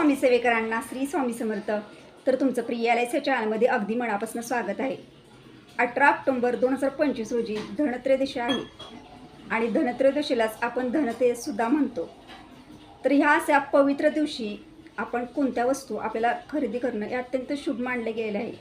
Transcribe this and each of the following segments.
स्वामी सेवेकरांना श्री स्वामी समर्थ. तर तुमचं प्रिय एल चॅनलमध्ये अगदी मनापासून स्वागत आहे. अठरा ऑक्टोंबर दोन हजार पंचवीस रोजी धनत्रयोदशी आहे. आणि धनत्रयोदशीलाच आपण धनतेसुद्धा म्हणतो. तर ह्या अशा पवित्र दिवशी आपण कोणत्या वस्तू आपल्याला खरेदी करणं हे अत्यंत शुभ मानले गेले आहे.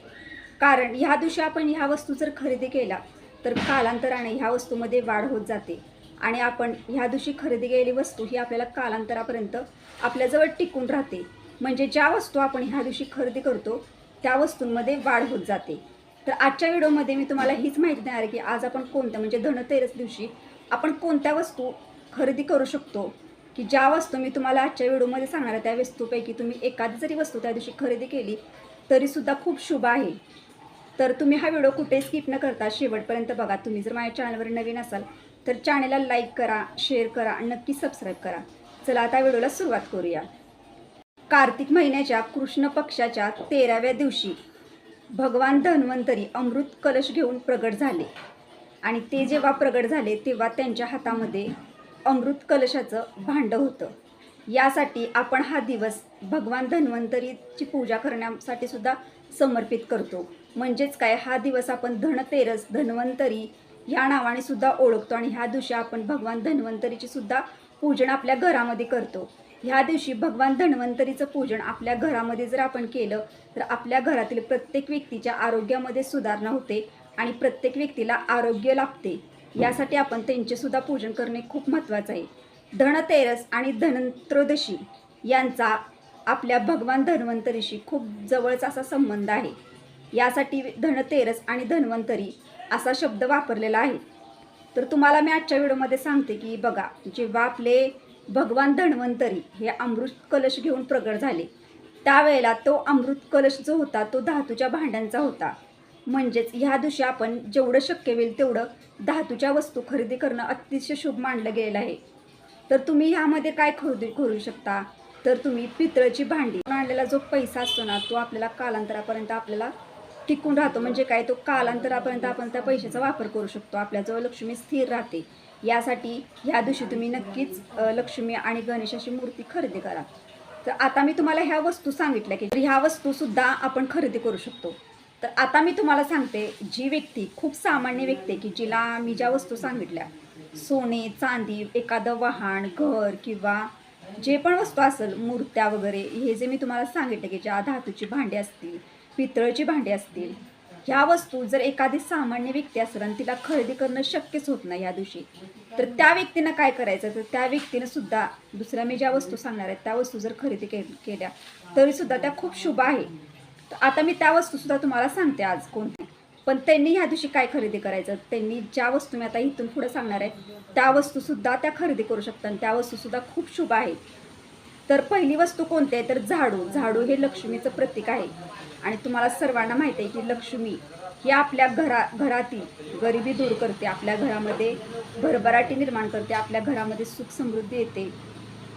कारण ह्या दिवशी आपण ह्या वस्तू जर खरेदी केला तर कालांतराने ह्या वस्तूमध्ये वाढ होत जाते. आणि आपण ह्या दिवशी खरेदी केलेली वस्तू ही आपल्याला कालांतरापर्यंत आपल्याजवळ टिकून राहते. म्हणजे ज्या वस्तू आपण ह्या दिवशी खरेदी करतो त्या वस्तूंमध्ये वाढ होत जाते. तर आजच्या व्हिडिओमध्ये मी तुम्हाला हीच माहिती देणार आहे की आज आपण कोणत्या म्हणजे धनतेरस दिवशी आपण कोणत्या वस्तू खरेदी करू शकतो की ज्या वस्तू मी तुम्हाला आजच्या व्हिडिओमध्ये सांगणार आहे त्या वस्तूपैकी तुम्ही एखादी जरी वस्तू त्या दिवशी खरेदी केली तरीसुद्धा खूप शुभ आहे. तर तुम्ही हा व्हिडिओ कुठे स्किप न करता शेवटपर्यंत बघा. तुम्ही जर माझ्या चॅनलवर नवीन असाल तर चॅनेलला लाईक करा शेअर करा आणि नक्की सबस्क्राईब करा. चला आता व्हिडिओला सुरुवात करूया. कार्तिक महिन्याच्या कृष्ण पक्षाच्या तेराव्या दिवशी भगवान धन्वंतरी अमृत कलश घेऊन प्रगट झाले. आणि ते जेव्हा प्रगट झाले तेव्हा त्यांच्या हातामध्ये अमृत कलशाचं भांडं होतं. यासाठी आपण हा दिवस भगवान धन्वंतरीची पूजा करण्यासाठी सुद्धा समर्पित करतो. म्हणजेच काय? हा दिवस आपण धनतेरस धन्वंतरी ह्या नावाने सुद्धा ओळखतो आणि ह्या दिवशी आपण भगवान धन्वंतरीची सुद्धा पूजन आपल्या घरामध्ये करतो. ह्या दिवशी भगवान धन्वंतरीचं पूजन आपल्या घरामध्ये जर आपण केलं तर आपल्या घरातील प्रत्येक व्यक्तीच्या आरोग्यामध्ये सुधारणा होते आणि प्रत्येक व्यक्तीला आरोग्य लाभते. यासाठी आपण त्यांचेसुद्धा पूजन करणे खूप महत्त्वाचं आहे. धनतेरस आणि धनत्रयोदशी यांचा आपल्या भगवान धन्वंतरीशी खूप जवळचा असा संबंध आहे. यासाठी धनतेरस आणि धन्वंतरी असा शब्द वापरलेला आहे. तर तुम्हाला मी आजच्या व्हिडिओमध्ये सांगते की बघा जेव्हा आपले भगवान धन्वंतरी हे अमृत कलश घेऊन प्रगट झाले त्यावेळेला तो अमृत कलश जो होता तो धातूच्या भांड्यांचा होता. म्हणजेच ह्या दिवशी आपण जेवढं शक्य होईल तेवढं धातूच्या वस्तू खरेदी करणं अतिशय शुभ मानलं गेलेलं आहे. तर तुम्ही ह्यामध्ये काय खरेदी करू शकता? तर तुम्ही पितळची भांडी. आणलेला जो पैसा असतो ना तो आपल्याला कालांतरापर्यंत आपल्याला टिकून राहतो. म्हणजे काय? तो कालांतरापर्यंत आपण त्या पैशाचा वापर करू शकतो. आपल्याजवळ लक्ष्मी स्थिर राहते. यासाठी ह्या दिवशी तुम्ही नक्कीच लक्ष्मी आणि गणेशाची मूर्ती खरेदी करा. तर आता मी तुम्हाला ह्या वस्तू सांगितल्या की ह्या वस्तूसुद्धा आपण खरेदी करू शकतो. तर आता मी तुम्हाला सांगते जी व्यक्ती खूप सामान्य व्यक्ती आहे की जिला मी ज्या वस्तू सांगितल्या सोने चांदी एखादं वाहन घर किंवा जे पण वस्तू असेल मूर्त्या वगैरे हे जे मी तुम्हाला सांगितलं की ज्या धातूची भांडी असतील पितळची भांडी असतील. ह्या वस्तू जर एखादी सामान्य व्यक्ती असेल आणि तिला खरेदी करणं शक्यच होत नाही या दिवशी तर त्या व्यक्तीनं काय करायचं? तर त्या व्यक्तीनं सुद्धा दुसऱ्या मी ज्या वस्तू सांगणार आहेत त्या वस्तू जर खरेदी के केल्या तरी सुद्धा त्या खूप शुभ आहे. तर आता मी त्या वस्तू सुद्धा तुम्हाला सांगते आज कोणती पण त्यांनी ह्या दिवशी काय खरेदी करायचं? त्यांनी ज्या वस्तू मी आता इथून पुढे सांगणार आहे त्या वस्तू सुद्धा त्या खरेदी करू शकतात आणि त्या वस्तू सुद्धा खूप शुभ आहेत तर पहिली वस्तू कोणती आहे? तर झाडू. झाडू हे लक्ष्मीचं प्रतीक आहे. आणि तुम्हाला सर्वांना माहिती आहे की लक्ष्मी ही आपल्या घरा घरातील गरिबी दूर करते आपल्या घरामध्ये भरभराटी निर्माण करते आपल्या घरामध्ये सुख समृद्धी येते.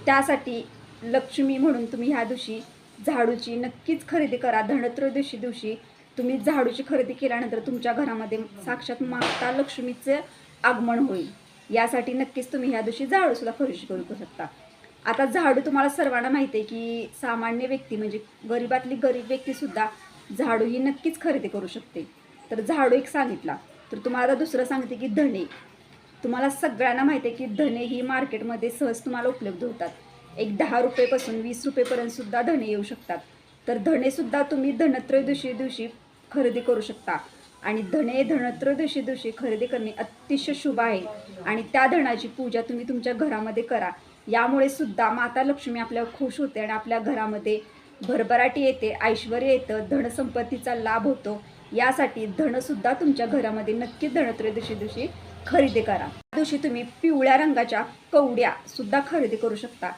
त्यासाठी लक्ष्मी म्हणून तुम्ही ह्या दिवशी झाडूची नक्कीच खरेदी करा. धनत्रयोदशी दिवशी तुम्ही झाडूची खरेदी केल्यानंतर तुमच्या घरामध्ये साक्षात माता लक्ष्मीचे आगमन होईल. यासाठी नक्कीच तुम्ही ह्या दिवशी झाडूसुद्धा खरेदी करू शकता. आता झाडू तुम्हाला सर्वांना माहिती आहे की सामान्य व्यक्ती म्हणजे गरिबातली गरीब व्यक्तीसुद्धा झाडू ही नक्कीच खरेदी करू शकते. तर झाडू एक सांगितला. तर तुम्हाला आता दुसरं सांगते की धने तुम्हाला सगळ्यांना माहिती आहे की धने ही मार्केटमध्ये सहज तुम्हाला उपलब्ध होतात. एक दहा रुपयेपासून वीस रुपयेपर्यंत सुद्धा धने येऊ शकतात. तर धणेसुद्धा तुम्ही धनत्रयोदशी दिवशी खरेदी करू शकता. आणि धने धनत्रयोदशी दिवशी खरेदी करणे अतिशय शुभ आहे. आणि त्या धनाची पूजा तुम्ही तुमच्या घरामध्ये करा. यामुळे सुद्धा माता लक्ष्मी आपल्यावर खुश होते आणि आपल्या घरामध्ये भरभराटी येते ऐश्वर येतं धनसंपत्तीचा लाभ होतो. यासाठी धनसुद्धा तुमच्या घरामध्ये नक्की धनत्रयोदशी दिवशी खरेदी करा. त्या दिवशी तुम्ही पिवळ्या रंगाच्या कवड्या सुद्धा खरेदी करू शकता.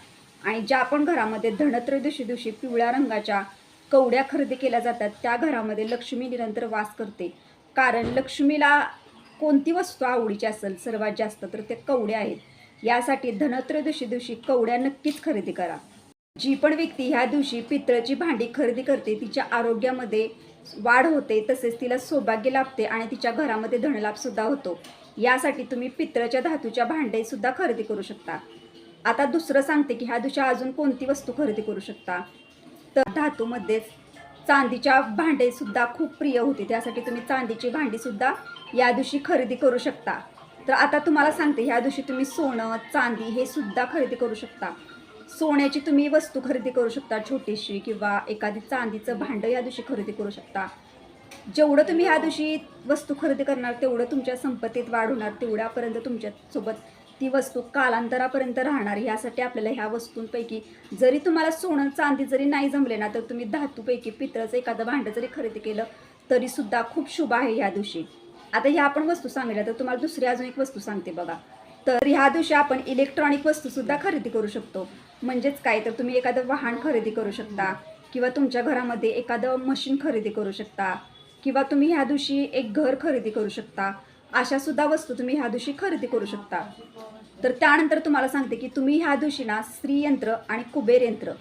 आणि ज्या पण घरामध्ये धनत्रयोदशी दिवशी पिवळ्या रंगाच्या कवड्या खरेदी केल्या जातात त्या घरामध्ये लक्ष्मी निरंतर वास करते. कारण लक्ष्मीला कोणती वस्तू आवडीची असेल सर्वात जास्त तर ते कवड्या आहेत. यासाठी धनत्रयोदशी दिवशी कवड्या नक्कीच खरेदी करा. जी पण व्यक्ती ह्या दिवशी पितळची भांडी खरेदी करते तिच्या आरोग्यामध्ये वाढ होते तसेच तिला सौभाग्य लाभते आणि तिच्या घरामध्ये धनलाभसुद्धा होतो. यासाठी तुम्ही पितळच्या धातूच्या भांडे सुद्धा खरेदी करू शकता. आता दुसरं सांगते की ह्या दिवशी अजून कोणती वस्तू खरेदी करू शकता? तर धातूमध्येच चांदीच्या भांडे सुद्धा खूप प्रिय होते त्यासाठी तुम्ही चांदीची भांडी सुद्धा या दिवशी खरेदी करू शकता. तर आता तुम्हाला सांगते ह्या दिवशी तुम्ही सोनं चांदी हे सुद्धा खरेदी करू शकता. सोन्याची तुम्ही वस्तू खरेदी करू शकता छोटीशी किंवा एखादी चांदीचं भांडं या दिवशी खरेदी करू शकता. जेवढं तुम्ही ह्या दिवशी वस्तू खरेदी करणार तेवढं तुमच्या संपत्तीत वाढ होणार तेवढ्यापर्यंत तुमच्यासोबत ती वस्तू कालांतरापर्यंत राहणार. ह्यासाठी आपल्याला ह्या वस्तूंपैकी जरी तुम्हाला सोनं चांदी जरी नाही जमले ना तर तुम्ही धातूपैकी पितळाचं एखादं भांडं जरी खरेदी केलं तरीसुद्धा खूप शुभ आहे ह्या दिवशी. आता ह्या आपण वस्तू सांगितल्या तर तुम्हाला दुसरी अजून एक वस्तू सांगते बघा. तर ह्या दिवशी आपण इलेक्ट्रॉनिक वस्तूसुद्धा खरेदी करू शकतो. म्हणजेच काय तर तुम्ही एखादं वाहन खरेदी करू शकता किंवा तुमच्या घरामध्ये एखादं मशीन खरेदी करू शकता किंवा तुम्ही ह्या दिवशी एक घर खरेदी करू शकता अशा सुद्धा वस्तू तुम्ही ह्या दिवशी खरेदी करू शकता. तर त्यानंतर तुम्हाला सांगते की तुम्ही ह्या दिवशी ना स्त्री यंत्र आणि कुबेर यंत्र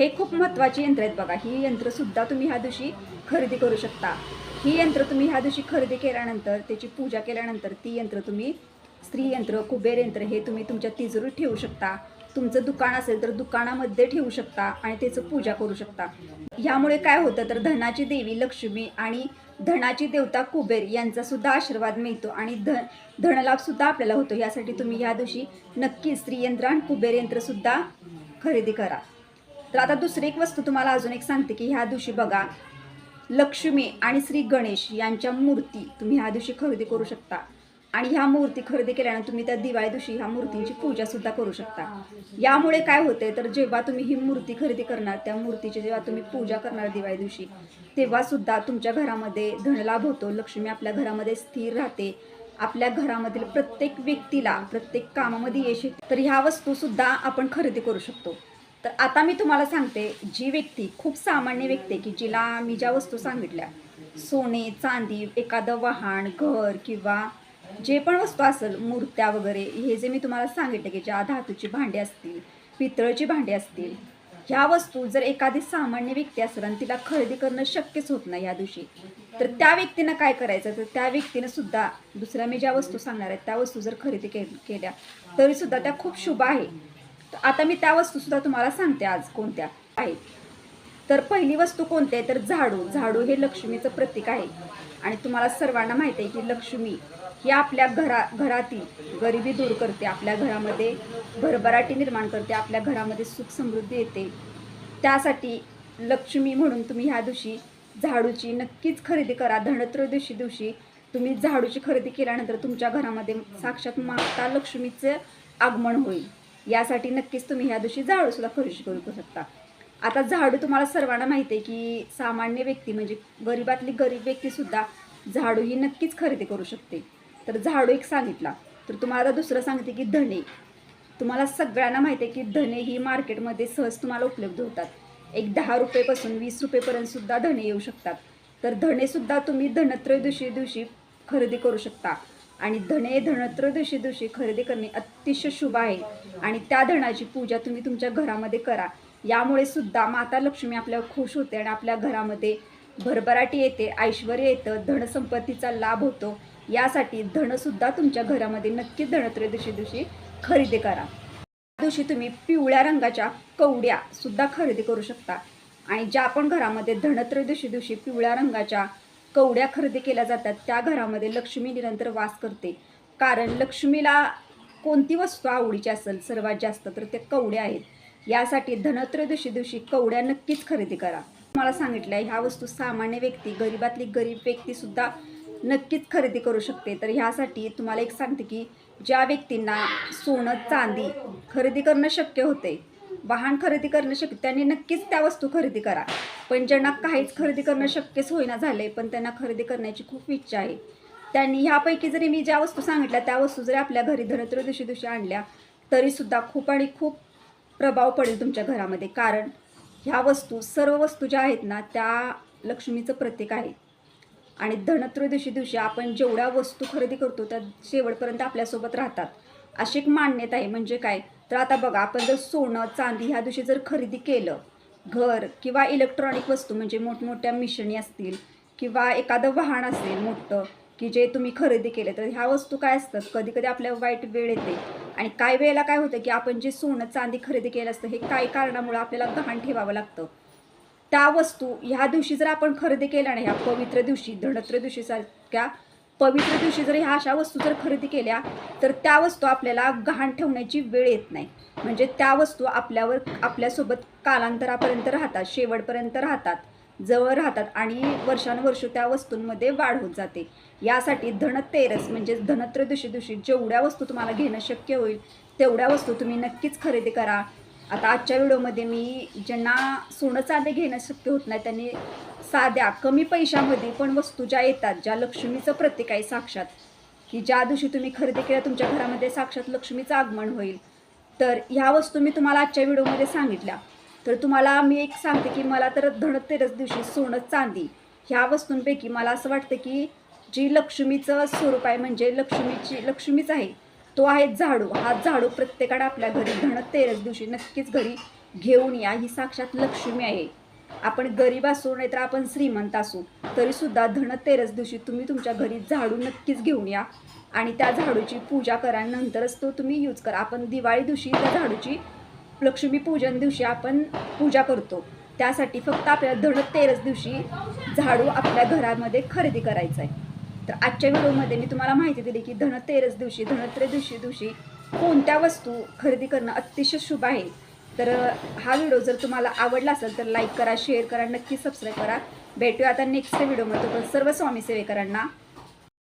हे खूप महत्त्वाची यंत्र आहेत बघा. ही यंत्रसुद्धा तुम्ही ह्या दिवशी खरेदी करू शकता. ही यंत्र तुम्ही ह्या दिवशी खरेदी केल्यानंतर त्याची पूजा केल्यानंतर ती यंत्र तुम्ही स्त्री यंत्र कुबेर यंत्र हे तुम्ही तुमच्या तिजोरीत ठेवू शकता. तुमचं दुकान असेल तर दुकानामध्ये ठेवू शकता आणि त्याचं पूजा करू शकता. यामुळे काय होतं तर धनाची देवी लक्ष्मी आणि धनाची देवता कुबेर यांचा सुद्धा आशीर्वाद मिळतो आणि धन धनलाभ सुद्धा आपल्याला होतो. यासाठी तुम्ही ह्या दिवशी नक्की स्त्रीयंत्र आणि कुबेर यंत्र सुद्धा खरेदी करा. तर आता दुसरी एक वस्तू तुम्हाला अजून एक सांगते की ह्या दिवशी बघा लक्ष्मी आणि श्री गणेश यांच्या मूर्ती तुम्ही ह्या दिवशी खरेदी करू शकता. आणि ह्या मूर्ती खरेदी केल्यानंतर तुम्ही त्या दिवाळी दिवशी ह्या मूर्तींची पूजा सुद्धा करू शकता. यामुळे काय होते तर जेव्हा तुम्ही ही मूर्ती खरेदी करणार त्या मूर्तीची जेव्हा तुम्ही पूजा करणार दिवाळी दिवशी तेव्हा सुद्धा तुमच्या घरामध्ये धनलाभ होतो. लक्ष्मी आपल्या घरामध्ये स्थिर राहते. आपल्या घरामधील प्रत्येक व्यक्तीला प्रत्येक कामामध्ये यश येते. तर ह्या वस्तू सुद्धा आपण खरेदी करू शकतो. तर आता मी तुम्हाला सांगते जी व्यक्ती खूप सामान्य व्यक्ती आहे की जिला मी ज्या वस्तू सांगितल्या सोने चांदी एखादं वाहन घर किंवा जे पण वस्तू असेल मूर्त्या वगैरे हे जे मी तुम्हाला सांगितलं की ज्या धातूची भांडी असतील पितळची भांडी असतील ह्या वस्तू जर एखादी सामान्य व्यक्ती असेल आणि तिला खरेदी करणं शक्यच होत नाही ह्या दिवशी तर त्या व्यक्तीनं काय करायचं? तर त्या व्यक्तीनं सुद्धा दुसऱ्या मी ज्या वस्तू सांगणार आहेत त्या वस्तू जर खरेदी के केल्या तरीसुद्धा त्या खूप शुभ आहे. तर आता मी त्या वस्तू सुद्धा तुम्हाला सांगते आज कोणत्या आहेत. तर पहिली वस्तू कोणती आहे? तर झाडू. झाडू हे लक्ष्मीचं प्रतीक आहे. आणि तुम्हाला सर्वांना माहिती आहे की लक्ष्मी ही आपल्या घरा घरातील गरिबी दूर करते आपल्या घरामध्ये भरभराटी निर्माण करते आपल्या घरामध्ये सुख समृद्धी येते. त्यासाठी लक्ष्मी म्हणून तुम्ही ह्या दिवशी झाडूची नक्कीच खरेदी करा. धनत्रयोदशी दिवशी तुम्ही झाडूची खरेदी केल्यानंतर तुमच्या घरामध्ये साक्षात माता लक्ष्मीचं आगमन होईल. यासाठी नक्कीच तुम्ही ह्या दिवशी झाडूसुद्धा खरेदी करू शकता. आता झाडू तुम्हाला सर्वांना माहिती आहे की सामान्य व्यक्ती म्हणजे गरिबातली गरीब व्यक्तीसुद्धा झाडू ही नक्कीच खरेदी करू शकते. तर झाडू एक सांगितला. तर तुम्हाला आता दुसरं सांगते की धने तुम्हाला सगळ्यांना माहिती आहे की धने ही मार्केटमध्ये सहज तुम्हाला उपलब्ध होतात. एक दहा रुपयेपासून वीस रुपयेपर्यंतसुद्धा धणे धने येऊ शकतात. तर धणेसुद्धा तुम्ही धनत्रयोदशी दिवशी खरेदी करू शकता. आणि धने धनत्रयोदशी दिवशी खरेदी करणे अतिशय शुभ आहे. आणि त्या धनाची पूजा तुम्ही तुमच्या घरामध्ये करा. यामुळे सुद्धा माता लक्ष्मी आपल्यावर खुश होते आणि आपल्या घरामध्ये भरभराटी येते ऐश्वर येतं धनसंपत्तीचा लाभ होतो. यासाठी धनसुद्धा तुमच्या घरामध्ये नक्कीच धनत्रयोदशी दिवशी खरेदी करा. त्या दिवशी तुम्ही पिवळ्या रंगाच्या कवड्या सुद्धा खरेदी करू शकता. आणि ज्या पण घरामध्ये धनत्रयोदशी दिवशी पिवळ्या रंगाच्या कवड्या खरेदी केल्या जातात. त्या घरामध्ये लक्ष्मी निरंतर वास करते. कारण लक्ष्मीला कोणती वस्तू आवडीची असेल सर्वात जास्त तर ते कवड्या आहेत. यासाठी धनत्रयोदशी दिवशी कवड्या नक्कीच खरेदी करा. मला सांगितलं ह्या वस्तू सामान्य व्यक्ती गरिबातली गरीब व्यक्तीसुद्धा नक्कीच खरेदी करू शकते. तर ह्यासाठी तुम्हाला एक सांगते की ज्या व्यक्तींना सोनं चांदी खरेदी करणं शक्य होते वाहन खरेदी करणं शक्य त्यांनी नक्कीच त्या वस्तू खरेदी करा. पण ज्यांना काहीच खरेदी करणं शक्यच होईना झालं आहे पण त्यांना खरेदी करण्याची खूप इच्छा आहे. त्यांनी ह्यापैकी जरी मी ज्या वस्तू सांगितल्या त्या वस्तू जरी आपल्या घरी धनत्रयोदशी दिवशी आणल्या तरीसुद्धा खूप आणि खूप प्रभाव पडेल तुमच्या घरामध्ये. कारण ह्या वस्तू सर्व वस्तू ज्या आहेत ना त्या लक्ष्मीचं प्रतीक आहे. आणि धनत्रयोदशी दिवशी आपण जेवढ्या वस्तू खरेदी करतो त्या शेवटपर्यंत आपल्यासोबत राहतात. अशी एक मान्यता आहे. म्हणजे काय? तर आता बघा आपण जर सोनं चांदी ह्या दिवशी जर खरेदी केलं घर किंवा इलेक्ट्रॉनिक वस्तू म्हणजे मोठमोठ्या मिशणी असतील किंवा एखादं वाहन असेल मोठं की जे तुम्ही खरेदी केले तर ह्या वस्तू काय असतात? कधी कधी आपल्या वाईट वेळ येते. आणि काही वेळेला काय होतं की आपण जे सोनं चांदी खरेदी केलं असतं हे काही कारणामुळे आपल्याला गहाण ठेवावं लागतं. त्या वस्तू ह्या दिवशी जर आपण खरेदी केल्या ना ह्या पवित्र दिवशी धनत्र दिवशीसारख्या पवित्र दिवशी जर ह्या अशा वस्तू जर खरेदी केल्या तर त्या वस्तू आपल्याला गहाण ठेवण्याची वेळ येत नाही. म्हणजे त्या वस्तू आपल्यावर आपल्यासोबत कालांतरापर्यंत राहतात शेवटपर्यंत राहतात जवळ राहतात आणि वर्षानुवर्ष त्या वस्तूंमध्ये वाढ होत जाते. यासाठी धनतेरस म्हणजे धनत्रयोदशी दिवशी जेवढ्या वस्तू तुम्हाला घेणं शक्य होईल तेवढ्या वस्तू तुम्ही नक्कीच खरेदी करा. आता आजच्या व्हिडिओमध्ये मी ज्यांना सोनं चांदी घेणं शक्य होत नाही त्यांनी साध्या कमी पैशामध्ये पण वस्तू ज्या येतात ज्या लक्ष्मीचं प्रतीक आहे साक्षात की ज्या दिवशी तुम्ही खरेदी केल्या तुमच्या घरामध्ये साक्षात लक्ष्मीचं आगमन होईल. तर ह्या वस्तू मी तुम्हाला आजच्या व्हिडिओमध्ये सांगितल्या. तर तुम्हाला मी एक सांगते की मला तर धनतेरस दिवशी सोनं चांदी ह्या वस्तूंपैकी मला असं वाटतं की जी लक्ष्मीचं स्वरूप आहे म्हणजे लक्ष्मीची लक्ष्मीच आहे तो आहे झाडू. हा झाडू प्रत्येकाने आपल्या घरी धनतेरस दिवशी नक्कीच घरी घेऊन या ही साक्षात लक्ष्मी आहे. आपण गरीब असू नाहीतर आपण श्रीमंत असू तरीसुद्धा धनतेरस दिवशी तुम्ही तुमच्या घरी झाडू नक्कीच घेऊन या आणि त्या झाडूची पूजा करा. नंतरच तो तुम्ही यूज करा. आपण दिवाळी दिवशी त्या झाडूची लक्ष्मी पूजन दिवशी आपण पूजा करतो. त्यासाठी फक्त आपल्याला धनतेरस दिवशी झाडू आपल्या घरामध्ये खरेदी करायचं आहे. तर आजच्या व्हिडिओमध्ये मी तुम्हाला माहिती दिली की धनतेरस दिवशी धनत्रयोदशी दिवशी कोणत्या वस्तू खरेदी करणं अतिशय शुभ आहे. तर हा व्हिडिओ जर तुम्हाला आवडला असेल तर लाईक करा शेअर करा नक्की सबस्क्राईब करा. भेटूया आता नेक्स्ट व्हिडिओमध्ये. पण सर्व स्वामी सेवेकरांना